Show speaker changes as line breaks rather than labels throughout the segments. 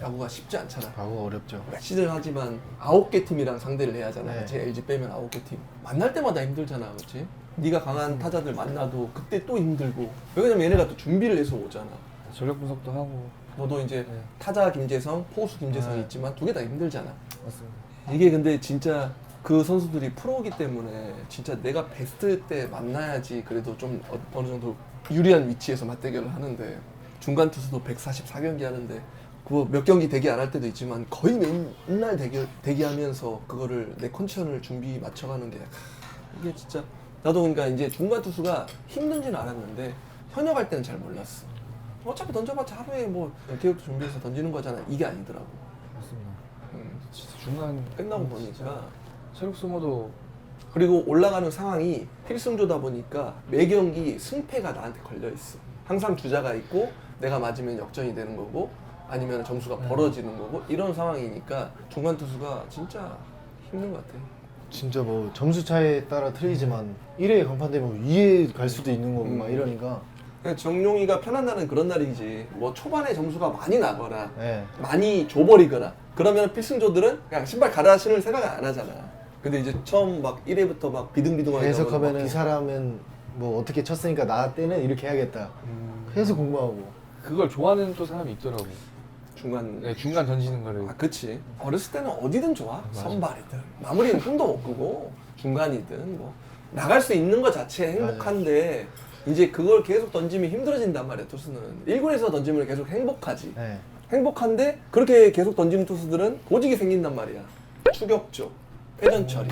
야구가 쉽지 않잖아.
야구가 어렵죠.
시즌 하지만 아홉 개 팀이랑 상대를 해야 하잖아.
네.
제 LG 빼면 아홉 개 팀. 만날 때마다 힘들잖아, 그렇지? 네가 강한 타자들 만나도 그때 또 힘들고. 왜냐면 얘네가 또 준비를 해서 오잖아.
전력 분석도 하고
너도 이제
네.
타자 김재성, 포수 김재성 이
네.
있지만 두 개 다 힘들잖아.
맞습니다.
이게 근데 진짜 그 선수들이 프로기 때문에 진짜 내가 베스트 때 만나야지 그래도 좀 어, 어느 정도 유리한 위치에서 맞대결을 하는데 중간 투수도 144경기 하는데 그거 몇 경기 대기 안 할 때도 있지만 거의 맨날 대기, 대기하면서 그거를 내 컨디션을 준비 맞춰가는 게 하, 이게 진짜 나도 그러니까 이제 중간 투수가 힘든지는 알았는데 현역할 때는 잘 몰랐어 어차피 던져봤자 하루에 뭐 대역도 준비해서 던지는 거잖아 이게 아니더라고
맞습니다.
음,
진짜 중간
끝나고
음,
보니까
체력 소모도
그리고 올라가는 상황이 필승조다 보니까 매 경기 승패가 나한테 걸려 있어. 항상 주자가 있고 내가 맞으면 역전이 되는 거고 아니면 점수가
음.
벌어지는 거고 이런 상황이니까 중간 투수가 진짜 힘든 것 같아.
진짜 뭐 점수 차에 따라 틀리지만 1회 강판 되면 2회 갈 수도 있는 거고 막
음.
이러니까
그냥 정용이가 편한 날은 그런 날이지. 뭐 초반에 점수가 많이 나거나
네.
많이 줘버리거나 그러면 필승조들은 그냥 신발 갈아 신을 생각 안 하잖아. 근데 이제 처음 막 1회부터 막 비등비등하게
계속
나오면 막
하면은 사람은 뭐 어떻게 쳤으니까 나 때는 이렇게 해야겠다.
음,
계속 공부하고.
그걸 좋아하는 또 사람이 있더라고.
중간
네, 중간 던지는 거를
아, 그치. 어렸을 때는 어디든 좋아.
맞아.
선발이든. 마무리는 꿈도 못 꾸고, 중간이든, 뭐. 나갈 수 있는 것 자체에 행복한데, 이제 그걸 계속 던지면 힘들어진단 말이야, 투수는. 1군에서 던지면 계속 행복하지.
네.
행복한데, 그렇게 계속 던지는 투수들은 고직이 생긴단 말이야. 추격조, 회전 처리,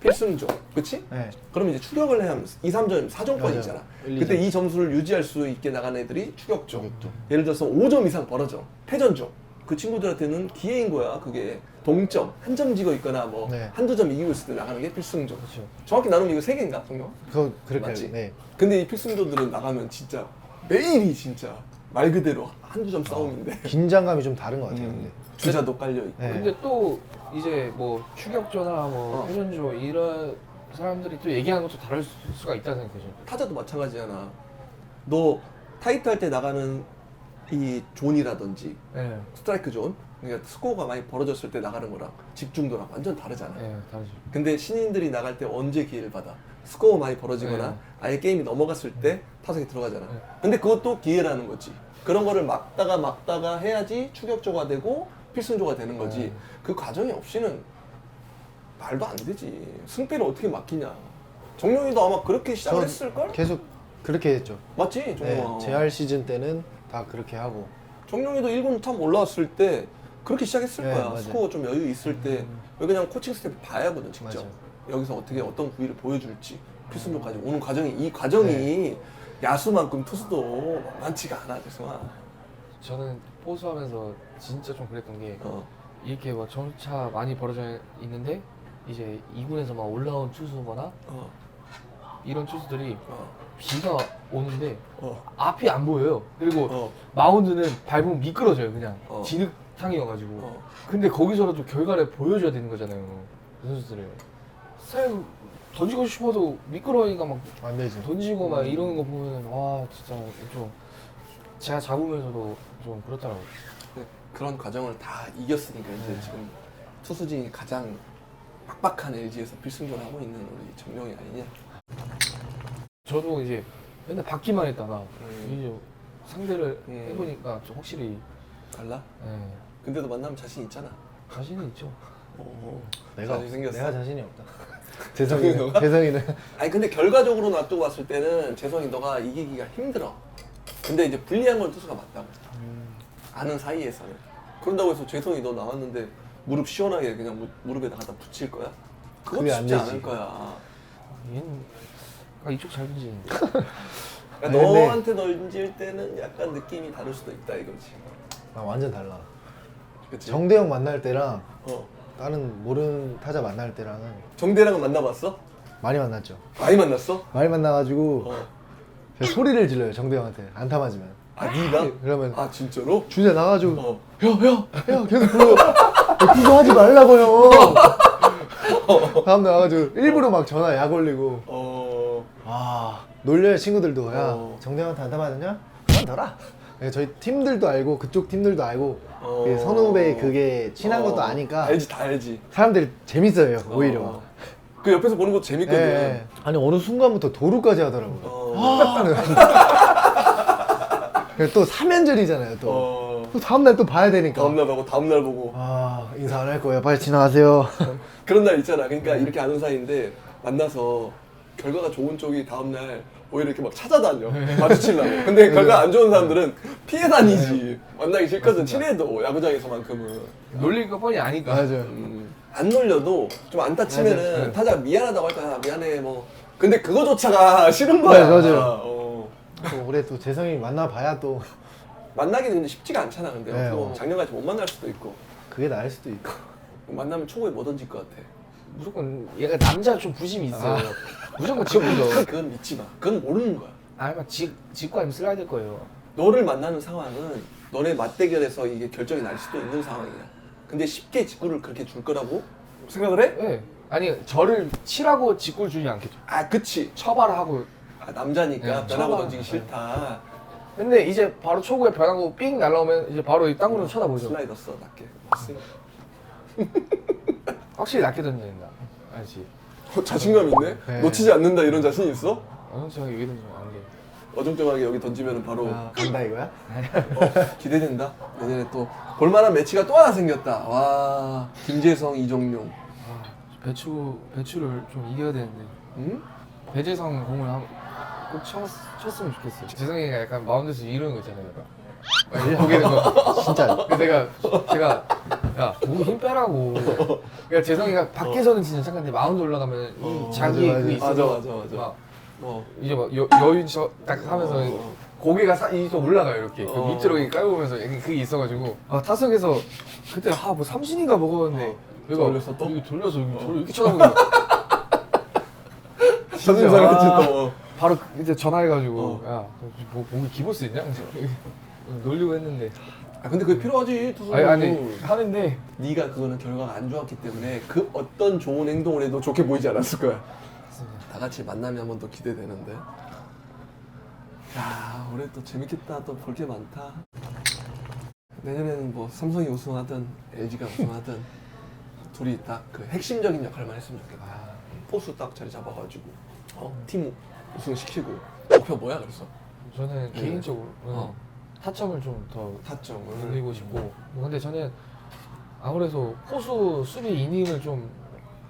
필승조. 그치?
네.
그러면 이제 추격을 해야 하면 2, 3점, 4점권
맞아요.
있잖아.
일,
그때
이점.
이 점수를 유지할 수 있게 나간 애들이 추격조.
저격도.
예를 들어서 5점 이상 벌어져. 패전조. 그 친구들한테는 기회인 거야. 그게 동점, 한 점 지고 있거나 뭐
네.
한두 점 이기고 있을 때 나가는 게 필승조.
그렇죠.
정확히 나누면 이거 세 개인가? 성경?
그거 그렇게
맞지?
네.
근데 이 필승조들은 나가면 진짜 매일이 진짜 말 그대로 한두 점 싸움인데
긴장감이 좀 다른 것 같아요.
음,
근데.
주자도 깔려 있고.
네.
근데 또 이제 뭐 추격조나 뭐
어.
회전조 이런 사람들이 또 얘기하는 것도 다를 수- 수가 있다는 생각이 죠
타자도 마찬가지잖아. 너 타이트 할 때 나가는 이 존이라든지
네,
스트라이크 존, 그러니까 스코어가 많이 벌어졌을 때 나가는 거랑 집중도랑 완전 다르잖아.
네, 다르죠.
근데 신인들이 나갈 때 언제 기회를 받아? 스코어 많이 벌어지거나
네.
아예 게임이 넘어갔을 때 타석에 들어가잖아.
네.
근데 그것도 기회라는 거지. 그런 거를 막다가 막다가 해야지 추격조가 되고 필승조가 되는 거지.
네.
그 과정이 없이는 말도 안 되지. 승패를 어떻게 막히냐. 정용이도 아마 그렇게 시작을
저
했을걸?
계속 그렇게 했죠.
맞지?
네.
정용아.
재활 시즌 때는 다 그렇게 하고.
정용이도 1군 처음 올라왔을 때 그렇게 시작했을
네,
거야.
맞아요.
스코어 좀 여유 있을 때. 여기 그냥 코칭 스텝 봐야 하거든, 직접.
맞아요.
여기서 어떻게 어떤 구위를 보여줄지. 필승조까지 오는 과정이, 이 과정이
네.
야수만큼 투수도 만만치가 않아, 죄송아.
저는 포수하면서 진짜 좀 그랬던 게
어.
이렇게 막 점차 많이 벌어져 있는데 이제 2군에서 막 올라온 투수거나
어.
이런 투수들이
어.
비가 오는데
어.
앞이 안 보여요. 그리고
어.
마운드는 밟으면 미끄러져요 그냥
어.
진흙탕이어가지고
어.
근데 거기서라도 결과를 보여줘야 되는 거잖아요 그 선수들을 사람 던지고 싶어도 미끄러우니까 막
안 되지.
던지고 막 이러는 거 보면 와 진짜 좀 제가 잡으면서도 좀 그렇더라고요
근데 그런 과정을 다 이겼으니까 이제
네.
지금 투수진이 가장 빡빡한 LG에서 필승조를 하고 있는 우리 정용이 아니냐.
저도 이제 맨날 받기만 했다가
음.
이제 상대를
음.
해보니까 좀 확실히
달라?
예,
근데도 만나면 자신 있잖아.
자신은 있죠
어.
내가
자신 생겼어.
내가 자신이 없다. 재성이는 재성이는
아니 근데 결과적으로 놔두고 봤을 때는 재성이 너가 이기기가 힘들어. 근데 이제 불리한 건 투수가 맞다고. 아는 사이에서는. 그런다고 해서 재성이 너 나왔는데 무릎 시원하게 그냥 무, 무릎에다 갖다 붙일 거야? 그것도
그게 안
쉽지
되지.
않을 거야.
얘는 아 이쪽 잘 던지는데
그러니까
아니, 근데-
너한테 던질 때는 약간 느낌이 다를 수도 있다 이거지.
아, 완전 달라.
그치?
정대영 만날 때랑
어.
다른 모르는 타자 만날 때랑은
정대랑은 만나봤어?
많이 만났죠.
많이 만났어?
많이 만나가지고
어.
제가 소리를 질러요 정대영한테 안타 맞으면.
아 네가?
그러면
아 진짜로?
주제 나가지고
어.
야야야 계속 불러. 야, 그거 하지 말라고요. 다음 날 와가지고 일부러 막 전화 약 올리고
어.
아 놀려요 친구들도 야
어.
정대영한테 안타 맞았냐? 그만 둬라. 네, 저희 팀들도 알고 그쪽 팀들도 알고
어.
그 선후배 그게 친한
어,
것도 아니까
알지 다 알지.
사람들이 재밌어요 오히려.
어. 그 옆에서 보는 것도 재밌거든.
예. 아니 어느 순간부터 도루까지 하더라고요.
어.
그리고 또 사면절이잖아요 또.
어.
또 다음날 또 봐야 되니까.
다음 날 보고 다음 날 보고
아 인사 안 할 거예요. 빨리 지나가세요.
그런 날 있잖아. 그러니까 이렇게 아는 사이인데 만나서 결과가 좋은 쪽이 다음 날 오히려 이렇게 막 찾아다녀 마주치려고. 근데 결과 안 좋은 사람들은 피해 다니지. 만나기 싫거든. 친해도 야구장에서만큼은.
놀릴 거 뻔히 아니까.
맞아요.
음, 안 놀려도 좀 안 다치면은
맞아요.
타자가 미안하다고 할 거야. 미안해 뭐. 근데 그거조차가 싫은 거야.
맞아요, 맞아요.
어.
또 올해 또 재성이 만나봐야 또
만나기는 근데 쉽지가 않잖아. 근데
네,
또
어.
작년같이 못 만날 수도 있고.
그게 나을 수도 있고.
만나면 초고에 뭐 던질 것 같아.
무조건 얘가 남자 좀 부심이 있어요.
아.
무조건 지어보죠.
그건 믿지 마. 그건 모르는 거야.
아마 직 직구 아니면 슬라이드일 거예요.
너를 만나는 상황은 너네 맞대결에서 이게 결정이 날 수도 있는 상황이야. 근데 쉽게 직구를 그렇게 줄 거라고 생각을 해?
예. 아니 저를 치라고 직구를 주지 않겠죠.
아, 그치.
처발하고.
아, 남자니까
네,
변하고. 던지기 싫다.
근데 이제 바로 초구에 변하고 삥 날라오면 이제 바로 이 땅으로 쳐다보죠.
슬라이더 써, 낮게.
확실히 낮게 된다. 알지?
어, 자신감 있네?
네.
놓치지 않는다 이런 자신 있어?
어, 제가 여기 던지면 안 돼.
어정쩡하게 여기 던지면 바로
아, 간다 이거야?
어, 기대된다. 내년에 또 볼만한 매치가 또 하나 생겼다. 와, 김재성, 이정용.
아, 배추 배추를 좀 이겨야 되는데.
응?
배재성 공을 한, 꼭 쳤, 쳤으면 좋겠어요. 재성이가 약간 마운드에서 이러는 거 있잖아요. 약간. 보게 된 거.
진짜.
그래서 내가 제가 야 몸힘 빼라고. 그러니까 재성이가 밖에서는 진짜 착한데 마운드 올라가면 이
어,
자기
맞아,
그
맞아.
있어서
맞아, 맞아, 맞아.
막
어.
이제 막 여, 여유 저딱 하면서
어.
고개가 사, 이좀 올라가요 이렇게 그
어.
밑으로 이렇게 깔보면서 그게 있어가지고 아 타석에서 그때 아 뭐 삼신인가 먹었는데 얘가
돌려서 또?
이렇게 돌려서 이렇게 저를 이렇게 쳐다보는 거
선생님한테
아.
또.
바로 이제 전화해가지고
어.
야, 뭐 목이 기볼 수 있냐? 놀리고 했는데
아, 근데 그게 필요하지, 투수.
아니 아니 하는데
네가 그거는 결과가 안 좋았기 때문에 그 어떤 좋은 행동을 해도 좋게 보이지 않았을 거야. 다 같이 만나면 한번 더 기대되는데. 야, 올해 또 재밌겠다. 또 볼 게 많다. 내년에는 뭐 삼성이 우승하든 LG가 우승하든 둘이 딱 그 핵심적인 역할만 했으면 좋겠다. 포수 딱 자리 잡아가지고 어, 팀 우승시키고 목표 뭐야 그래서
저는
네.
개인적으로
어.
타점을 좀 더
타점을
늘리고 싶고 뭐 근데 저는 아무래도 포수 수비 이닝을 좀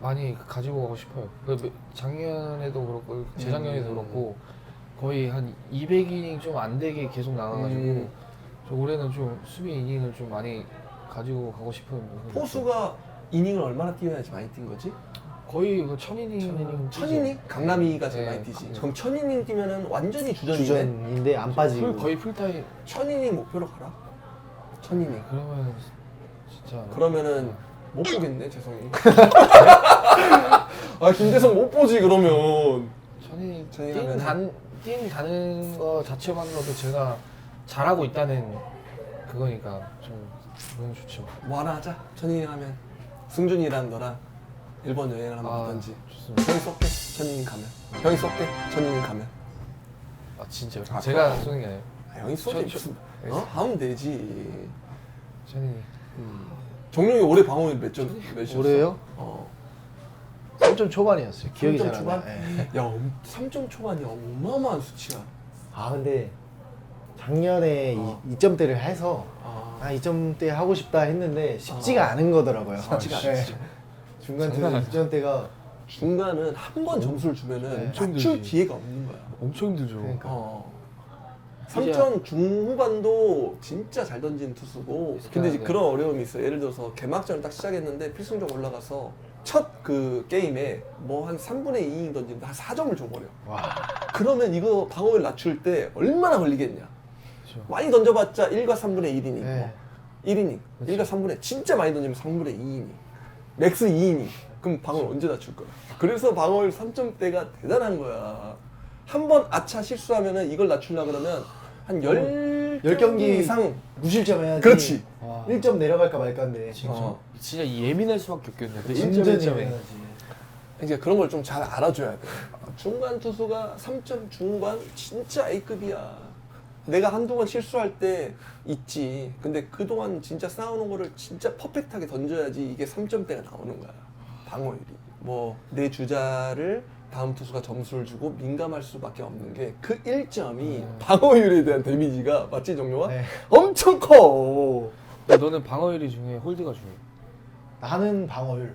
많이 가지고 가고 싶어요. 그 매- 작년에도 그렇고 재작년에도
음.
그렇고 거의 한 200이닝 좀 안 되게 계속 나가가지고
음.
저 올해는 좀 수비 이닝을 좀 많이 가지고 가고 싶은
포수가 이닝을 얼마나 뛰어야지 많이 뛴 거지?
거의 그 천이닝
천이닝.
강남이가 제일
네.
많이 뛰지.
네.
그럼 천 이닝 뛰면은 완전히 주전이네.
주전인데 안 빠지고.
풀, 거의 풀타임
천 이닝 목표로 가라. 천 이닝.
그러면 진짜
그러면은 못 보겠네, 재성이. 아 김재성 못 보지 그러면.
천이
천이
뛴뛴 다는 거 자체만으로도 제가 잘하고 있다는 그거니까 좀 너무 좋죠.
뭐 하나 하자. 천 이닝 하면 승준이랑 너랑 일본 여행을 한번
아,
가든지.
좋습니다.
형이 쏠게. 천 이닝 가면. 형이 쏠게. 천 이닝 가면.
아 진짜요?
아,
제가
그럼.
쏘는 게 아니에요.
아, 형이 쏘지
천-
무슨.
천-
어? 하면 되지.
천이
음. 정룡이 올해 방어율 몇 점? 몇이었어?
올해요?
어.
3점 초반이었어요. 기억이
3점
잘 안
초반?
나요. 예.
야, 엄- 3점 초반이야. 어마어마한 수치야.
아 근데 작년에
어.
이 2점대를 해서
아,
아 2점대 하고 싶다 했는데 쉽지가 않은 거더라고요.
쉽지가
네.
않지.
중간
장난
때 2점대가
중간은 한 번 점수를 주면은
네.
엄청
맞출
들지.
기회가 없는 거야.
엄청 힘들죠.
그러니까.
어.
이제-
3점 중후반도 진짜 잘 던지는 투수고 근데 이제
네.
그런 어려움이 있어요. 예를 들어서 개막전을 딱 시작했는데 필승적 올라가서 첫 그 게임에 뭐 한 3분의 2이닝 던지는데 한 4점을 줘버려.
와
그러면 이거 방어율 낮출 때 얼마나 걸리겠냐.
그렇죠.
많이 던져봤자 1과 3분의 1이닝.
네.
뭐 1이닝.
그치.
1과 3분의 진짜 많이 던지면 3분의 2이닝. 맥스 2이닝. 그럼 방어를 언제 낮출 거야? 그래서 방어율 3점대가 대단한 거야. 한 번 아차 실수하면은 이걸 낮추려 그러면 한 10,
열 경기
이상
무실점 해야지.
그렇지.
와.
1점 내려갈까 말까인데.
어.
진짜 예민할 수밖에 없겠네. 그
진짜
1점 1점에.
해야지.
이제 그런 걸 좀 잘 알아줘야 돼. 중간 투수가 3점 중반 진짜 A급이야. 내가 한동안 실수할 때 있지. 근데 그동안 진짜 쌓아놓은 거를 진짜 퍼펙트하게 던져야지 이게 3점대가 나오는 거야. 방어율이. 뭐 내 주자를 다음 투수가 점수를 주고 민감할 수밖에 없는 게 그 1점이 방어율에 대한 데미지가 맞지 정료가
네.
엄청 커.
너는 방어율이 중요해, 홀드가 중요해.
나는 방어율.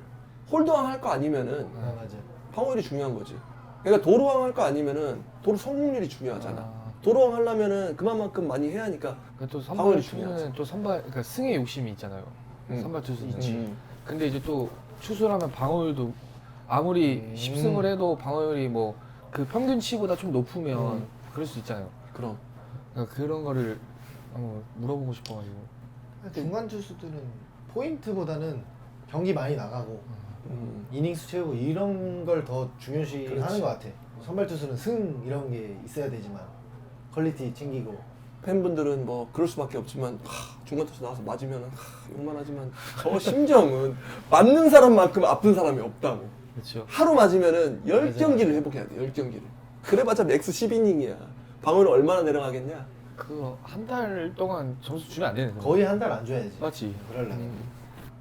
홀드왕 할 거 아니면은
아, 맞아.
방어율이 중요한 거지. 그러니까 도루왕 할 거 아니면은 도루 성공률이 중요하잖아.
아.
하려면은 그만큼 많이 해야 하니까.
그또
방어율이
선발
중요하지.
투수는 또 선발, 그러니까 승의 욕심이 있잖아요.
음.
선발 투수는.
음.
근데 이제 또 추수라면 방어율도 아무리
음.
10승을 해도 방어율이 뭐 그 평균치보다 좀 높으면
음.
그럴 수 있잖아요.
그럼.
그러니까 그런 거를 한번 물어보고 싶어가지고.
중간 투수들은 포인트보다는 경기 많이 나가고
음.
이닝수 채우고 이런 걸 더 중요시
그렇지.
하는 것 같아. 선발 투수는 승 이런 게 있어야 되지만 퀄리티 챙기고
팬분들은 뭐 그럴 수밖에 없지만 하, 중간 투수 나와서 맞으면 욕만 하지만 저 심정은 맞는 사람만큼 아픈 사람이 없다고.
그렇죠.
하루 맞으면은 열
맞아.
경기를 회복해야 돼. 열 경기를. 그래봤자 맥스 10이닝이야. 방어율 얼마나 내려가겠냐?
그거 한 달 동안 점수 주면 안 되는.
거의 한 달 안 줘야지.
맞지.
그럴라.
음.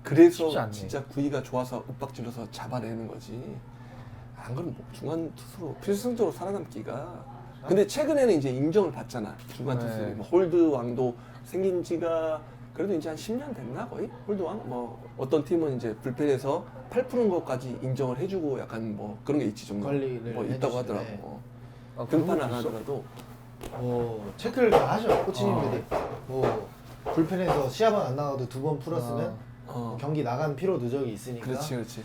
그래서
쉽지 않네.
진짜 구위가 좋아서 윽박질러서 잡아내는 거지. 안 그러면 뭐 중간 투수로 필승적으로 살아남기가. 근데 최근에는 이제 인정을 받잖아. 중간
네.
투수들이 뭐 홀드 왕도 생긴 지가 그래도 이제 한 10년 됐나 거의? 홀드 왕? 뭐 어떤 팀은 이제 불펜에서 팔 푸는 것까지 인정을 해주고 약간 뭐 그런 게 있지 좀
관리를
뭐 있다고
해주시네.
하더라고.
아, 그런
등판 안
있어?
하더라도
뭐 체크를 다 하죠 코치님들이.
아.
뭐 불펜에서 시합은 안 나가도 두 번 풀었으면
아.
어.
경기 나간 피로 누적이 있으니까
그렇지 그렇지.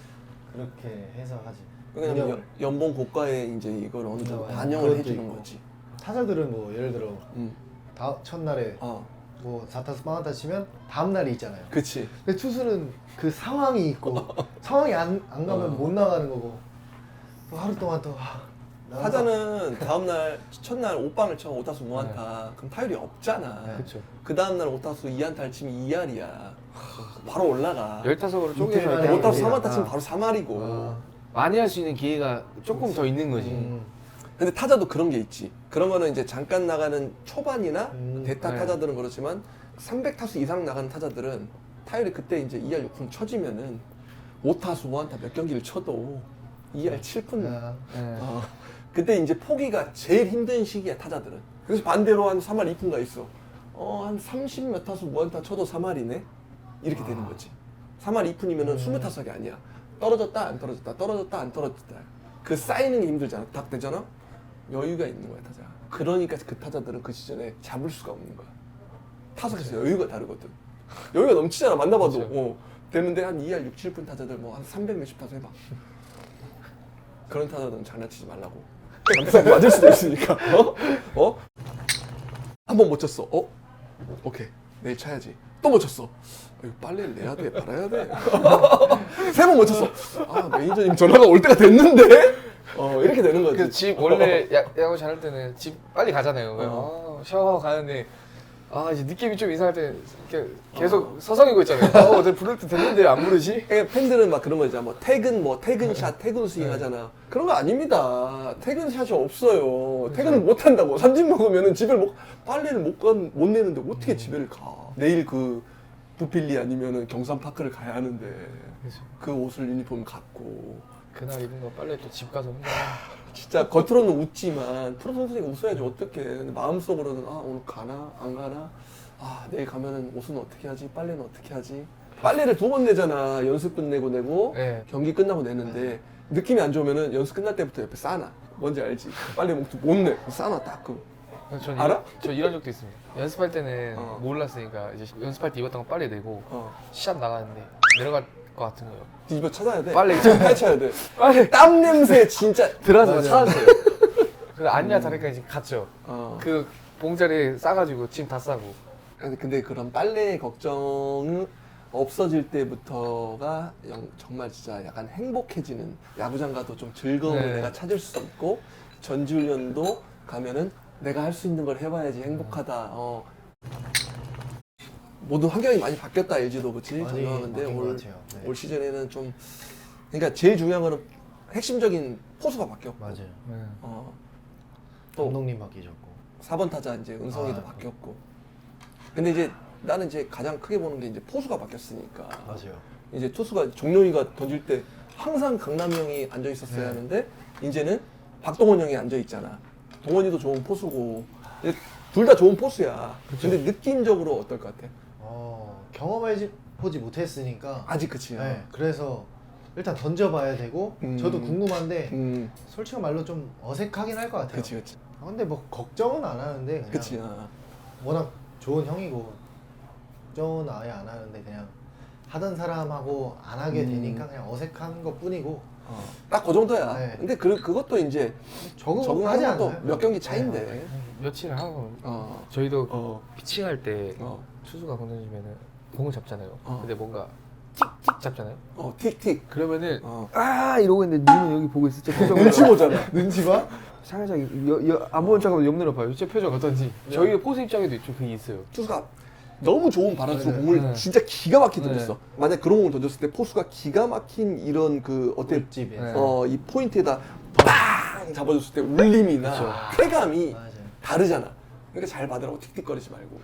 그렇게 해서 하지.
그냥. 연- 연봉 고가에 이제 이걸 어느 정도
어,
반영을
그것도
해주는
있고.
거지.
타자들은 뭐 예를 들어
음.
다 첫날에
어.
뭐 4타수 빵타치면 다음 날이 있잖아요.
그치.
근데 투수는 그 상황이 있고 상황이 안, 안 가면
어.
못 나가는 거고 또 하루 동안 또 아,
타자는 다음날 첫날 5빵을 쳐 5타수 무안타 그럼 타율이 없잖아
네.
그렇죠.
그 다음날 5타수 2안타를 치면 2할이야 바로 올라가
열타석으로 쪼개서
만에
이렇게
5타수
네.
3안타 치면
아,
바로 3할이고
아,
많이 할 수 있는 기회가 조금 더 있는 거지.
음,
근데 타자도 그런 게 있지 그런 거는 이제 잠깐 나가는 초반이나
음,
대타
네.
타자들은 그렇지만 300타수 이상 나가는 타자들은 타율이 그때 이제 2할 6푼 쳐지면은 5타수 5안타 몇 경기를 쳐도 2할 7푼
아,
네.
어, 그때 이제 포기가 제일 힘든 시기야 타자들은. 그래서 반대로 한 3할 2푼 가 있어. 어, 한 30 몇 타수 무안타 쳐도 3할이네? 이렇게 되는 거지. 3할 2푼이면은
음.
20타석이 아니야. 떨어졌다 안 떨어졌다 떨어졌다 안 떨어졌다. 그 쌓이는 게 힘들잖아. 딱 되잖아? 여유가 있는 거야 타자. 그러니까 그 타자들은 그 시즌에 잡을 수가 없는 거야. 타석에서 여유가 다르거든. 여유가 넘치잖아 만나봐도.
그렇죠.
어, 되는데 한 2할 6, 7푼 타자들 뭐 한 300 몇십 타수 해봐. 그런 타자들은 장난치지 말라고. 장난 맞을 수도 있으니까. 어? 어? 한 번 못 쳤어. 어? 오케이. 내일 차야지. 또 못 쳤어. 아, 이거 빨래를 내야 돼, 말아야 돼. 세번못 쳤어. 아, 매니저님 전화가 올 때가 됐는데? 어, 이렇게 되는 거지.
그집 원래 야, 야구 잘할 때는 집 빨리 가잖아요. 아, 샤워하고 가는데 아 이제 느낌이 좀 이상할 때 이렇게 계속 서성이고 있잖아요. 아, 어제 부를 때 됐는데 안 부르지?
그러니까 팬들은 막 그런 거 있잖아. 뭐 퇴근 뭐 퇴근샷, 퇴근 스윙 하잖아. 그런 거 아닙니다. 퇴근샷이 없어요. 퇴근을 못 한다고. 삼진 먹으면은 집을 못 빨래를 못, 간, 못 내는데 어떻게 집에를 가? 내일 그 부필리 아니면은 경산 파크를 가야 하는데
그래서
그 옷을 유니폼 갖고.
그날 입은 거 빨래 또 집 가서 혼자.
진짜 겉으로는 웃지만 프로 선수니까 웃어야지. 근데 마음속으로는 아 오늘 가나? 안 가나? 아 내일 가면은 옷은 어떻게 하지? 빨래는 어떻게 하지? 빨래를 두 번 내잖아. 연습 끝내고 내고
네.
경기 끝나고 내는데 느낌이 안 좋으면은 연습 끝날 때부터 옆에 싸놔. 뭔지 알지? 빨래 목도 못내. 싸놔 따끔
전
알아?
이런, 저 이런 적도 있습니다. 연습할 때는
어.
몰랐으니까 이제 연습할 때 입었던 거 빨래 내고
어
시합 나가는데 내려갈 것 같은 거예요.
뒤집어 찾아야 돼
빨래
파헤쳐야 돼
빨래
땀 냄새 진짜
들어서
맞아.
찾았어요. 그래서 아니야 다를까 이제 갔죠.
어.
그 봉자리에 싸가지고 짐 다 싸고.
근데- 근데 그런 빨래 걱정 없어질 때부터가 영- 정말 진짜 약간 행복해지는 야구장 가도 좀 즐거움을
네.
내가 찾을 수 있고 전지훈련도 가면은 내가 할 수 있는 걸 해봐야지 행복하다. 어. 모든 환경이 많이 바뀌었다 LG도 그렇지
많이
전망하는데
바뀐 것
올,
같아요. 네.
올 시즌에는 좀 그러니까 제일 중요한 거는 핵심적인 포수가 바뀌었고
맞아요.
네.
어. 또
감독님 바뀌셨고
4번 타자 이제 은성이도
아.
바뀌었고. 근데 이제 나는 이제 가장 크게 보는 게 이제 포수가 바뀌었으니까.
맞아요.
이제 투수가 종룡이가 던질 때 항상 강남이 형이 앉아 있었어야
네.
하는데 이제는 박동원 형이 앉아 있잖아. 동원이도 좋은 포수고 둘 다 좋은 포수야. 근데 느낌적으로 어떨 것 같아?
어, 경험해 보지 못했으니까.
아직 그치야.
네, 그래서 일단 던져봐야 되고
음.
저도 궁금한데
음,
솔직한 말로 좀 어색하긴 할 것 같아요.
그치 그치.
아, 근데 뭐 걱정은 안 하는데 그냥
그치. 아.
워낙 좋은 형이고 걱정은 아예 안 하는데 그냥 하던 사람하고 안 하게
음.
되니까 그냥 어색한 것 뿐이고
어, 딱 그 정도야.
네.
근데 그, 그것도 이제
적응하지
적응하는 것도
않아요.
몇 경기
네.
차인데.
며칠 하고
어,
저희도
어,
피칭할 때
어,
투수가 공 던지면은 공을 잡잖아요.
어.
근데 뭔가 틱틱 잡잖아요.
어, 틱틱.
그러면은
어.
아 이러고 있는데 눈은 여기 보고 있을 때 표정을
눈치 보잖아.
눈치 봐?
상대장 안 보는 척하면 옆 늘어봐요. 제 표정 어떤지. 저희 포수 입장에도 좀 그게 있어요.
투수가 너무 좋은 바람수로
네,
공을
네.
진짜 기가 막히게
네.
던졌어. 만약 그런 공을 던졌을 때 포수가 기가 막힌 이런 그 어때
집에
네.
어이 포인트에다 빵 잡아줬을 때 울림이나. 쾌감이
맞아요.
다르잖아. 그러니까 잘 받으라고 틱틱거리지 말고.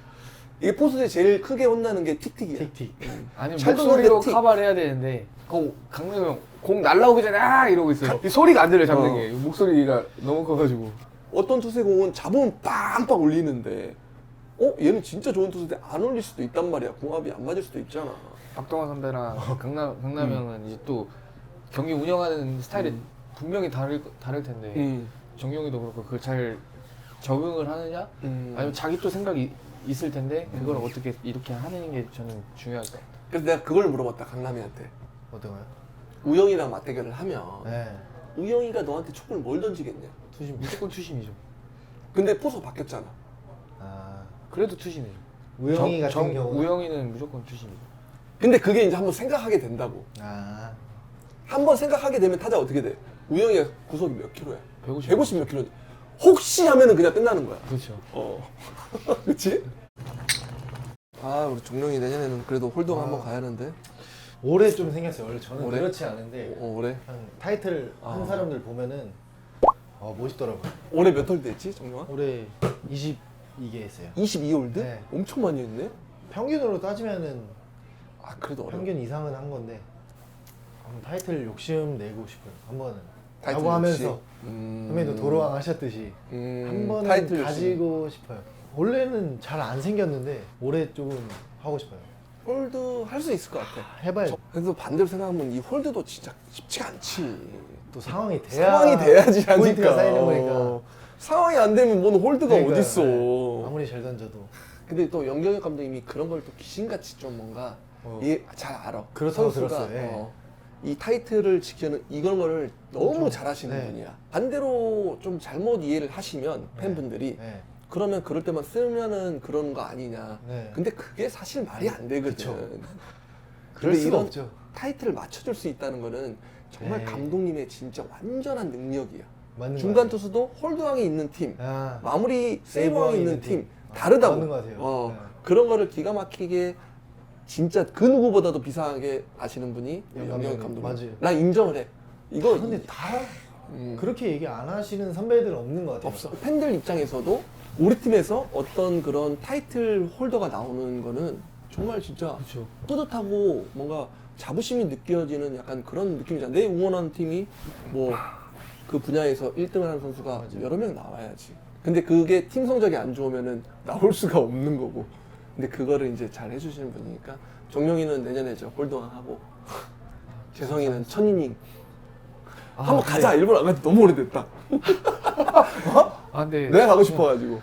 이게 포수들이 제일 크게 혼나는 게 틱틱이야.
틱틱.
아니
잘
목소리로
틱.
커버를 해야 되는데 공 강명 형공 날라오기 전에 아 이러고 있어요. 이 소리가 안 들려 잡는
어.
게 목소리가 너무 커가지고.
어떤 투수의 공은 잡으면 빵빵 울리는데 어 얘는 진짜 좋은 투수인데 안 울릴 수도 있단 말이야. 궁합이 안 맞을 수도 있잖아.
박동원 선배랑 강남 강남
음.
형은 이제 또 경기 운영하는 스타일이 분명히 다를 다를 텐데
음.
정용이도 그렇고 그걸 잘 적응을 하느냐
음.
아니면 자기 또 생각이 있을 텐데 그걸 어떻게 이렇게 하는 게 저는 중요할 것 같아요.
그래서 내가 그걸 물어봤다 강남이한테.
어떤 거요?
우영이랑 맞대결을 하면
네.
우영이가 너한테 촉을 뭘 던지겠냐?
투심 무조건 투심이죠.
근데 포수가 바뀌었잖아.
아
그래도 투심이죠.
우영이
정-
같은
정-
경우.
우영이는 무조건 투심이죠.
근데 그게 이제 한번 생각하게 된다고.
아
한번 생각하게 되면 타자 어떻게 돼? 우영이가 구속이 몇 킬로야?
150.
150 몇 킬로. 혹시 하면은 그냥 끝나는 거야.
그렇죠.
어. 그치? 아, 우리 종룡이 내년에는 그래도 홀동 한번 가야 하는데.
올해 좀 생겼어요. 원래 저는
올해?
그렇지 않은데
어, 올해.
한 타이틀 한
아.
사람들 보면은 어 멋있더라고요.
올해 몇 홀드 했지, 종룡아?
올해 22개 했어요.
22홀드?
네.
엄청 많이 했네?
평균으로 따지면은
아, 그래도 어려워.
평균 이상은 한 건데 한번 타이틀 욕심 내고 싶어요. 한 번은.
타이틀
라고 하면서.
음.
선배도 도로왕 하셨듯이
음,
한 번은
타이틀.
가지고 싶어요. 원래는 잘 안 생겼는데 올해 조금 하고 싶어요.
홀드 할 수 있을 것 같아.
해봐야죠.
그래도 반대로 생각하면 이 홀드도 진짜 쉽지가 않지.
또 상황이 돼야
상황이 돼야지 하니까.
포인트가 쌓이는
어.
거니까.
상황이 안 되면 뭔 홀드가
그러니까요.
어딨어.
네. 아무리 잘 던져도
근데 또 영경혁 감독님이 그런 걸 또 귀신같이 좀 뭔가
어.
이해 잘 알아.
그렇다고
선수가,
들었어요, 예.
어, 이 타이틀을 지키는 이런 거를 너무
좀,
잘하시는
네.
분이야. 반대로 좀 잘못 이해를 하시면 팬분들이
네.
그러면 그럴 때만 쓰면은 그런 거 아니냐.
네.
근데 그게 사실 말이 안 되거든. 근데
그럴 수가
이런
없죠.
타이틀을 맞춰줄 수 있다는 거는 정말
네.
감독님의 진짜 완전한 능력이야.
맞는
중간
것 같아요.
투수도 홀드왕이 있는 팀,
아,
마무리 세이브왕이 있는 팀,
팀. 아,
다르다고.
맞는 것 같아요.
어,
네.
그런 거를 기가 막히게 진짜 그 누구보다도 비상하게 아시는 분이 우리
영경. 맞아요.
난 인정을 해. 이거
아, 근데 다
음,
그렇게 얘기 안 하시는 선배들 없는 것 같아요.
없어. 팬들 입장에서도 우리 팀에서 어떤 그런 타이틀 홀더가 나오는 거는 정말 진짜
그렇죠.
뿌듯하고 뭔가 자부심이 느껴지는 약간 그런 느낌이잖아. 내 응원하는 팀이 뭐 그 분야에서 1등을 하는 선수가
맞아요.
여러 명 나와야지. 근데 그게 팀 성적이 안 좋으면은 나올 수가 없는 거고. 근데 그거를 이제 잘 해주시는 분이니까 정용이는 내년에 저 홀동왕 하고 재성이는 천이닝 한번 가자. 일본 안 간지 너무 오래됐다.
아 근데
내가 가고 싶어가지고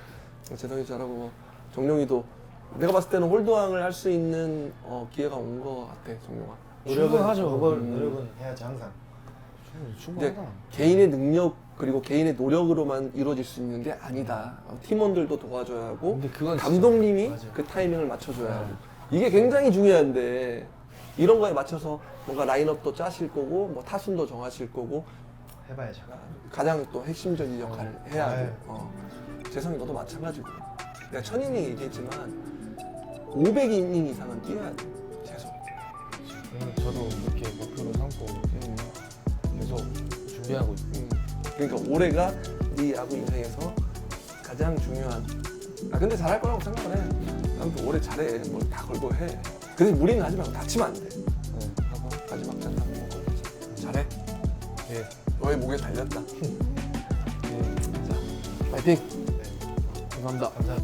재성이 잘하고 정용이도 내가 봤을 때는 홀드왕을 할 수 있는 어, 기회가 온것 같아 정용아.
노력은
충분하죠.
그걸
음.
노력은 해야지 항상.
근데
충분하다.
개인의 능력 그리고 개인의 노력으로만 이루어질 수 있는 게 아니다. 어, 팀원들도 도와줘야 하고
근데 그건 진짜-
감독님이. 그 타이밍을 맞춰줘야 하고 이게 굉장히 중요한데 이런 거에 맞춰서 뭔가 라인업도 짜실 거고 뭐 타순도 정하실 거고
해봐야죠.
가장 또 핵심적인 역할을
어.
해야
아유.
돼. 어. 재성이 너도 마찬가지고. 내가 천 이닝 얘기했지만 500이닝 이상은 뛰어야 돼. 재성.
음, 저도 그렇게 목표로 삼고
음.
계속 준비하고 있고
음. 그러니까 올해가 네 야구 인생에서 가장 중요한. 아 근데 잘할 거라고 생각을 해. 아무튼 올해 잘해. 뭐다 걸고 해. 근데 무리는 하지 말고 다치면 안 돼.
네.
하고 마지막 잔 하고 잘해.
예.
너의 목에 달렸다.
예.
파이팅.
감사합니다.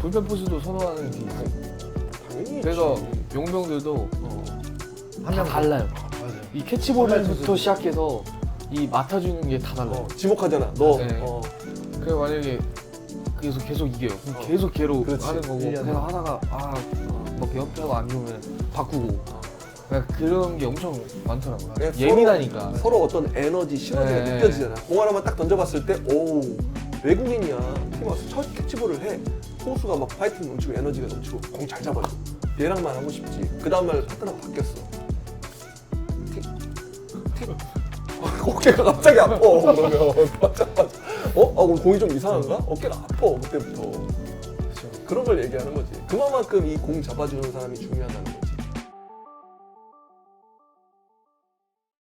불펜 포수도 선호하는 팀.
당연히.
그래서
있지.
용병들도
어.
다 달라요. 이 캐치볼부터 시작해서 이 맡아주는 게 다 달라요.
어, 지목하잖아. 너.
네.
어.
그래 만약에 그래서 계속 이겨요. 그럼
어.
계속 걔로
그렇지.
하는 거고
일 년에.
그래서 하다가 아뭐 옆에가 안 좋으면 바꾸고 그러니까 그런 게 엄청 많더라고요.
그냥
예민하니까.
서로, 어떤 에너지, 시너지가
네.
느껴지잖아. 공 하나만 딱 던져봤을 때, 오 외국인이야. 팀 와서 첫 캐치볼을 해. 호수가 막 파이팅 넘치고 에너지가 넘치고 공 잘 잡아줘. 얘랑만 하고 싶지. 그 다음날 파트너가 바뀌었어. 어깨가 갑자기 아파. 그러면 맞아 맞아. 어? 아 그럼 공이 좀 이상한가? 어깨가 아파 그때부터.
그렇죠.
그런 걸 얘기하는 거지. 그만큼 이 공 잡아주는 사람이 중요하다는 거지.